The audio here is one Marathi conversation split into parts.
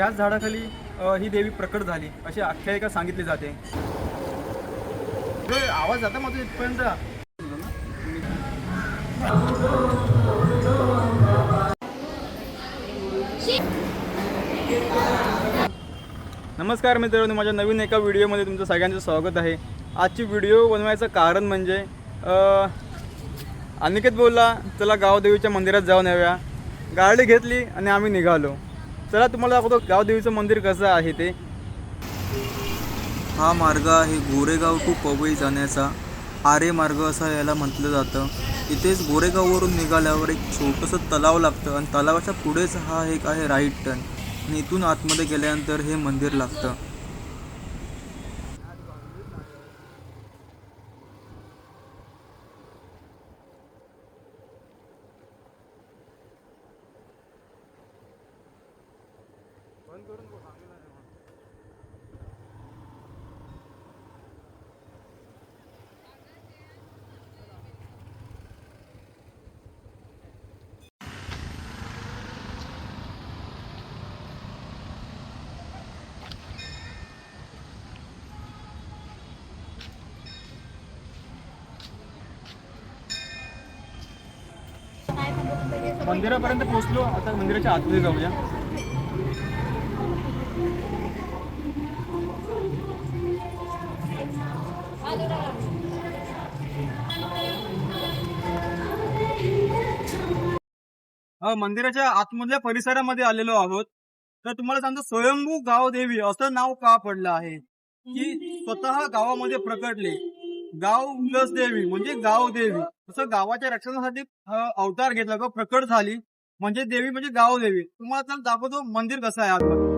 त्याच झाडाखाली ही देवी प्रकट झाली अशी आख्यायिका सांगितली जाते. आवाज जाता माझा इथपर्यंत नमस्कार मित्रांनो माझ्या नवीन एका व्हिडिओमध्ये तुमचं सगळ्यांचं स्वागत आहे. आजची व्हिडिओ बनवायचं कारण म्हणजे अनिकेत बोलला चला गावदेवीच्या मंदिरात जाऊन येऊया गाडी घेतली आणि आम्ही निघालो. चला तुम्हाला दाखवतो गावदेवीचं मंदिर कसं आहे ते. हा मार्ग आहे गोरेगाव टू पवई जाण्याचा. आरे मार्ग असा याला म्हटलं जातं. इथेच गोरेगाववरून निघाल्यावर एक छोटंसं तलाव लागतं आणि तलावाच्या पुढेच हा एक आहे राईट टर्न. आणि इथून आतमध्ये गेल्यानंतर हे मंदिर लागतं. मंदिरापर्यंत पोहोचलो. आता मंदिराच्या आतमध्ये जाऊया. मंदिराच्या आतमधल्या परिसरामध्ये आलेलो आहोत. तर तुम्हाला सांगतो स्वयंभू गावदेवी असं नाव का पडलं आहे? की स्वतः गावामध्ये प्रकटले. गाव प्लस देवी म्हणजे गाव देवी. तसं गावाच्या रक्षणासाठी अवतार घेतला किंवा प्रकट झाली. म्हणजे देवी म्हणजे गाव देवी. तुम्हाला चल दाखवतो मंदिर कसं आहे आतमध्ये.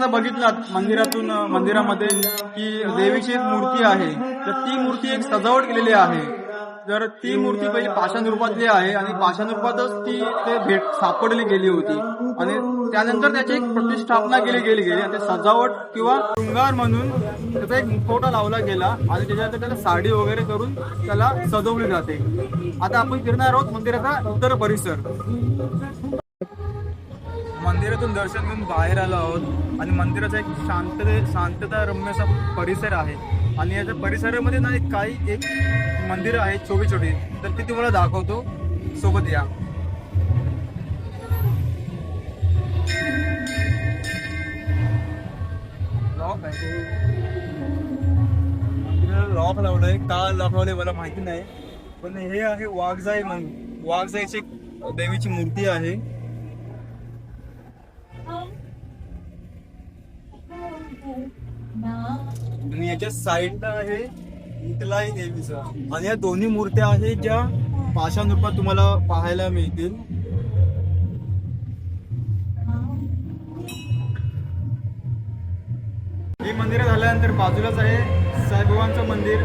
एखादा बघितलात मंदिरातून मंदिरामध्ये की देवीची एक मूर्ती आहे. तर ती मूर्ती एक सजावट केलेली आहे. तर ती मूर्ती पहिली पाषाण रूपातली आहे आणि पाषाण रूपातच ती ते भेट सापडली गेली होती. आणि त्यानंतर त्याची एक प्रतिष्ठापना केली गेली गेली. आणि सजावट किंवा शृंगार म्हणून त्याचा एक मुखवटा लावला गेला आणि त्याच्यानंतर त्याला साडी वगैरे करून त्याला सजवली जाते. आता आपण फिरणार आहोत मंदिराचा उत्तर परिसर. मंदिरातून दर्शन घेऊन बाहेर आलो आहोत. आणि मंदिराचा एक शांतते शांतता रम्य असा परिसर आहे. आणि याच्या परिसरामध्ये ना एक काही एक मंदिरं आहेत छोटी छोटी तर ती तुम्हाला दाखवतो. सोबत या. लॉक आहे. लॉक लावलंय. का लॉक लावलंय मला माहिती नाही. पण हे आहे वाघजाई म्हणून वाघजाईची एक देवीची मूर्ती आहे. आणि याच्या साईडला आहे इथलाही देवीचा आणि या दोन्ही मूर्त्या आहेत ज्या पाषाण रूपात तुम्हाला पाहायला मिळतील. ही मंदिरं झाल्यानंतर बाजूलाच आहे साईबाबांचं मंदिर.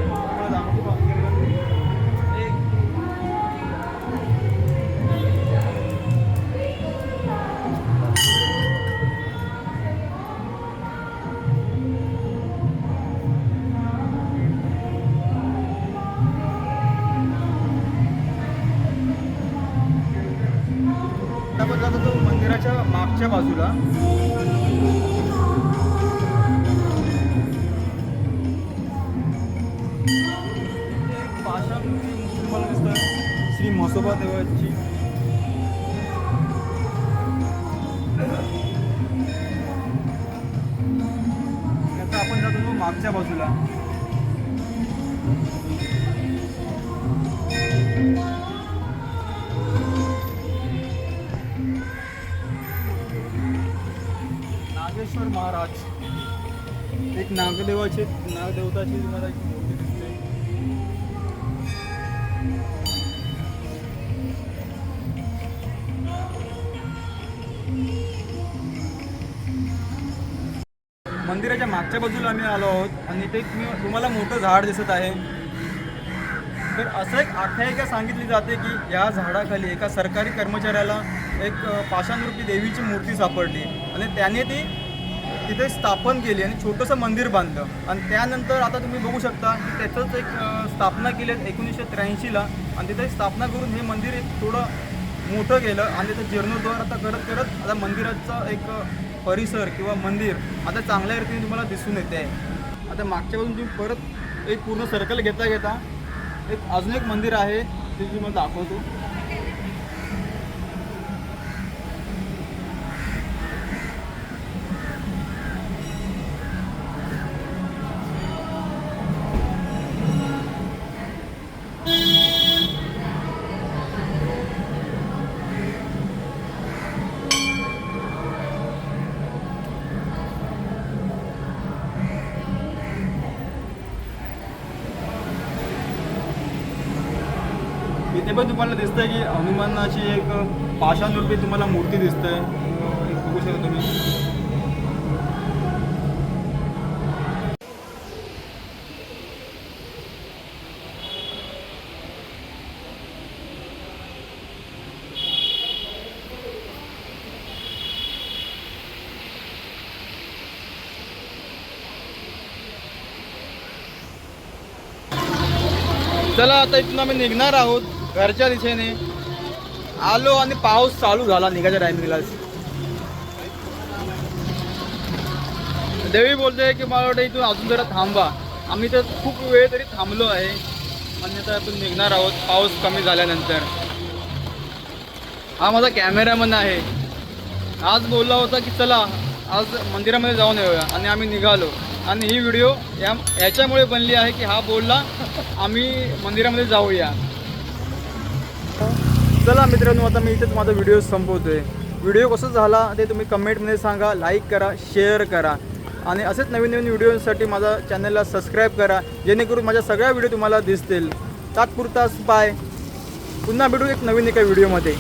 आपण जात होतो मंदिराच्या मागच्या बाजूला. पाषाणमूर्ती तुम्हाला दिसतं श्री म्हसोबा देवाची आता आपण जात होतो मागच्या बाजूला. नागेश्वर महाराज. एक नागदेवाचे नागदेवताची तुम्हाला एक मूर्ती दिसते मंदिराच्या मागच्या बाजूला आम्ही आलो आहोत आणि ते तुम्हाला मोठं झाड दिसत आहे. तर असं एक आख्यायिका सांगितली जाते की या झाडाखाली एका सरकारी कर्मचाऱ्याला एक पाषाणरूपी देवीची मूर्ती सापडली. आणि त्याने ती तिथे स्थापन केली आणि छोटंसं मंदिर बांधलं. आणि त्यानंतर आता तुम्ही बघू शकता की त्याचंच एक स्थापना केली आहे एकोणीसशे त्र्याऐंशीला. आणि तिथे स्थापना करून हे मंदिर एक थोडं मोठं गेलं आणि त्याचं जीर्णोद्धार आता करत करत आता मंदिराचा एक परिसर किंवा मंदिर आता चांगल्या रीतीने तुम्हाला दिसून येते. आहे आता मागच्या बाजून तुम्ही परत एक पूर्ण सर्कल घेता घेता. एक अजून एक मंदिर आहे ते तुम्हाला दाखवतो. पण तुम्हाला दिसतंय की हनुमानाची एक पाषाणरूपी तुम्हाला मूर्ती दिसतंय. बघू शकता तुम्ही. चला आता इथून आम्ही निघणार आहोत. घरच्या दिशेने. आलो आणि पाऊस चालू झाला निघायच्या टायमिंगला देवी बोलते की मला वाटतं इथून अजून जरा थांबा. आम्ही तर खूप वेळ तरी थांबलो आहे. अन्यथा इथून निघणार आहोत. पाऊस कमी झाल्यानंतर. हा माझा कॅमेरामन आहे. आज बोलला होता की चला आज मंदिरामध्ये जाऊन येऊया. आणि आम्ही निघालो. आणि ही व्हिडिओ या याच्यामुळे बनली आहे की हा बोलला आम्ही मंदिरामध्ये जाऊया. चला मित्रांनो आता मी इथेच माझा व्हिडिओ संपवतोय. व्हिडिओ कसा झाला ते तुम्ही कमेंटमध्ये सांगा लाईक करा शेअर करा. आणि असेच नवीन नवीन व्हिडिओसाठी माझा चॅनलला सबस्क्राईब करा जेणेकरून माझ्या सगळ्या व्हिडिओ तुम्हाला दिसतील. तात्पुरताच बाय पुन्हा भेटू एक नवीन एका व्हिडिओमध्ये